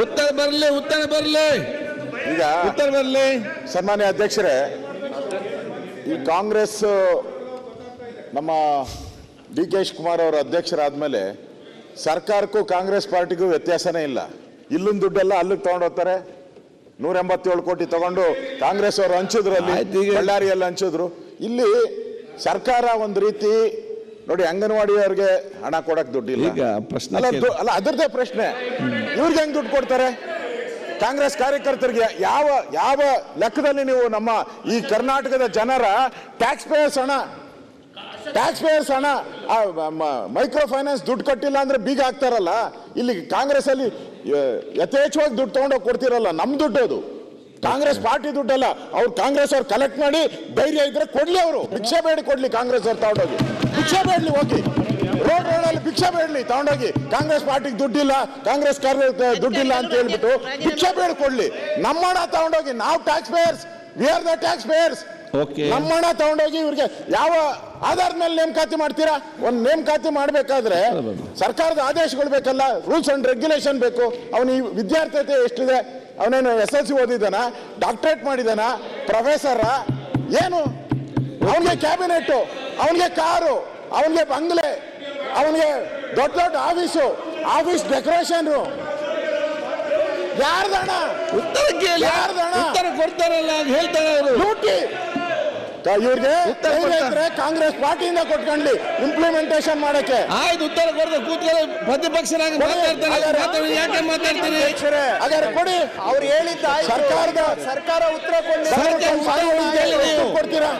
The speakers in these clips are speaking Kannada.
ಉತ್ತರ ಬರಲಿ ಉತ್ತರ ಬರಲಿ. ಈಗ ಉತ್ತರ ಬರಲಿ. ಸನ್ಮಾನ್ಯ ಅಧ್ಯಕ್ಷರೇ ಈ ಕಾಂಗ್ರೆಸ್ ನಮ್ಮ ಡಿ ಕೆ ಶಿವಕುಮಾರ್ ಅವರ ಅಧ್ಯಕ್ಷರಾದ್ಮೇಲೆ ಸರ್ಕಾರಕ್ಕೂ ಕಾಂಗ್ರೆಸ್ ಪಾರ್ಟಿಗೂ ವ್ಯತ್ಯಾಸನೇ ಇಲ್ಲ. ಇಲ್ಲೊಂದು ದುಡ್ಡೆಲ್ಲ ಅಲ್ಲಿಗೆ ತಗೊಂಡು ಹೋಗ್ತಾರೆ. ನೂರ ಎಂಬತ್ತೇಳು ಕೋಟಿ ತಗೊಂಡು ಕಾಂಗ್ರೆಸ್ ಅವರು ಹಂಚಿದ್ರು ಅಲ್ಲಿ ಬಳ್ಳಾರಿಯಲ್ಲಿ ಹಂಚಿದ್ರು. ಇಲ್ಲಿ ಸರ್ಕಾರ ಒಂದು ರೀತಿ ನೋಡಿ ಅಂಗನವಾಡಿ ಅವ್ರಿಗೆ ಹಣ ಕೊಡಕ್ ದುಡ್ಡಿಲ್ಲ. ಈಗ ಪ್ರಶ್ನೆ ಅಲ್ಲ, ಕೇಳಿ. ಅಲ್ಲ ಅದರದೇ ಪ್ರಶ್ನೆ. ಇವ್ರಿಗೆ ಹೆಂಗ್ ದುಡ್ಡು ಕೊಡ್ತಾರೆ? ಕಾಂಗ್ರೆಸ್ ಕಾರ್ಯಕರ್ತರಿಗೆ ಯಾವ ಯಾವ ಲೆಕ್ಕದಲ್ಲಿ ನೀವು ನಮ್ಮ ಈ ಕರ್ನಾಟಕದ ಜನರ ಟ್ಯಾಕ್ಸ್ ಪೇಯರ್ಸ್ ಹಣ ಟ್ಯಾಕ್ಸ್ ಪೇಯರ್ಸ್ ಹಣ ಮೈಕ್ರೋ ಫೈನಾನ್ಸ್ ದುಡ್ಡು ಕಟ್ಟಿಲ್ಲ ಅಂದ್ರೆ ಬೀಗ ಹಾಕ್ತಾರಲ್ಲ ಇಲ್ಲಿ ಕಾಂಗ್ರೆಸ್ ಅಲ್ಲಿ ಯಥೇಚ್ಛವಾಗಿ ದುಡ್ಡು ತಗೊಂಡೋಗಿ ಕೊಡ್ತಿರಲ್ಲ ನಮ್ ದುಡ್ಡು ಅದು. ಕಾಂಗ್ರೆಸ್ ಪಾರ್ಟಿ ದುಡ್ಡಲ್ಲ ಅವ್ರು ಕಾಂಗ್ರೆಸ್ ಅವ್ರು ಕಲೆಕ್ಟ್ ಮಾಡಿ ಧೈರ್ಯ ಇದ್ರೆ ಕೊಡ್ಲಿ ಅವರು. ಭಿಕ್ಷೆ ಬೇಡಿ ಕೊಡ್ಲಿ ಕಾಂಗ್ರೆಸ್ ಅವ್ರು ತಗೊಂಡೋಗಿ. ಭಿಕ್ಷೆ ಬೇಡ್ಲಿ ಹೋಗಿ. ರೋಡ್ ರೋಡಲ್ಲಿ ಭಿಕ್ಷೆ ಬೇಡಲಿ ತಗೊಂಡೋಗಿ. ಕಾಂಗ್ರೆಸ್ ಪಾರ್ಟಿಗೆ ದುಡ್ಡಿಲ್ಲ ಕಾಂಗ್ರೆಸ್ ಕಾರ್ಯ- ದುಡ್ಡಿಲ್ಲ ಅಂತ ಹೇಳ್ಬಿಟ್ಟು ಭಿಕ್ಷೆ ಬೇಡ ಕೊಡ್ಲಿ. ನಮ್ಮ ಹಣ ತಗೊಂಡೋಗಿ ನಾವು taxpayers we are the taxpayers. ನಮ್ಮ ಹಣ ತಗೊಂಡೋಗಿ ಇವ್ರಿಗೆ ಯಾವ ಆಧಾರದ ಮೇಲೆ ನೇಮಕಾತಿ ಮಾಡ್ತೀರಾ? ಒಂದು ನೇಮಕಾತಿ ಮಾಡಬೇಕಾದ್ರೆ ಸರ್ಕಾರದ ಆದೇಶಗಳು ಬೇಕಲ್ಲ ರೂಲ್ಸ್ ಅಂಡ್ ರೆಗ್ಯುಲೇಷನ್ ಬೇಕು. ಅವನು ವಿದ್ಯಾರ್ಥಿ ಎಷ್ಟಿದೆ? ಅವನೇನು ಎಸ್ ಎಲ್ ಸಿ ಓದಿದ್ದಾನ? ಡಾಕ್ಟರೇಟ್ ಮಾಡಿದಾನ ಪ್ರೊಫೆಸರ ಏನು? ಅವನಿಗೆ ಕ್ಯಾಬಿನೆಟ್ ಅವನಿಗೆ ಕಾರು ಅವನಿಗೆ ಬಂಗ್ಲೆ ಅವನಿಗೆ ದೊಡ್ಡ ದೊಡ್ಡ ಆಫೀಸು ಆಫೀಸ್ ಡೆಕೋರೇಷನ್ ಯಾರ್ದಣ ಉತ್ತರ ಕೇಳಿ. ಯಾರ್ದಣ? ಉತ್ತರ ಕೊಡ್ತಾರಲ್ಲ ಹೇಳ್ತಾರೆ ಲೂಟಿ. ಇವ್ರಿಗೆ. ಕಾಂಗ್ರೆಸ್ ಪಾರ್ಟಿಯಿಂದ ಕೊಟ್ಕೊಂಡ್ಲಿ ಇಂಪ್ಲಿಮೆಂಟೇಶನ್ ಮಾಡಕ್ಕೆ ಆಯ್ತು ಉತ್ತರ ಕೊಡದೆ ಕೂತ್ಕೊಳ್ಳಿ ಪ್ರತಿಪಕ್ಷನಾಗಿ ಕೊಡಿ. ಮಾತಾಡ್ತಾರೆ ಯಾಕೆ ಮಾತಾಡ್ತೀರಿ ಹಾಗಾದ್ರೆ ಕೊಡಿ ಅವ್ರು ಹೇಳಿದ್ದ ಆಯ್ತು. ಸರ್ಕಾರದ ಸರ್ಕಾರ ಉತ್ತರ ಕೊಡ್ತೀರಾ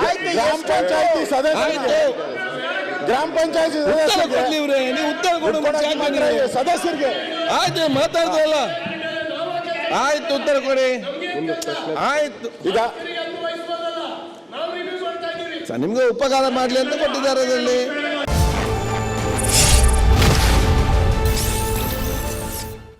ಆಯ್ತು ಗ್ರಾಮ? ಪಂಚಾಯತಿ ಸದಸ್ಯರಿಗೆ ಆಯ್ತು ಗ್ರಾಮ ಪಂಚಾಯತಿ ಉತ್ತರ ಸದಸ್ಯರಿಗೆ ಉತ್ತರ ಕೊಡು? ಸದಸ್ಯರಿಗೆ ಆಯ್ತು ಮಾತಾಡ್ತಲ್ಲ ಆಯ್ತು ಉತ್ತರ ಕೊಡಿ ಆಯ್ತು ಈಗ ನಿಮ್ಗೆ ಉಪಕಾರ ಮಾಡಲಿ ಅಂತ ಕೊಟ್ಟಿದ್ದಾರೆ ಅದರಲ್ಲಿ.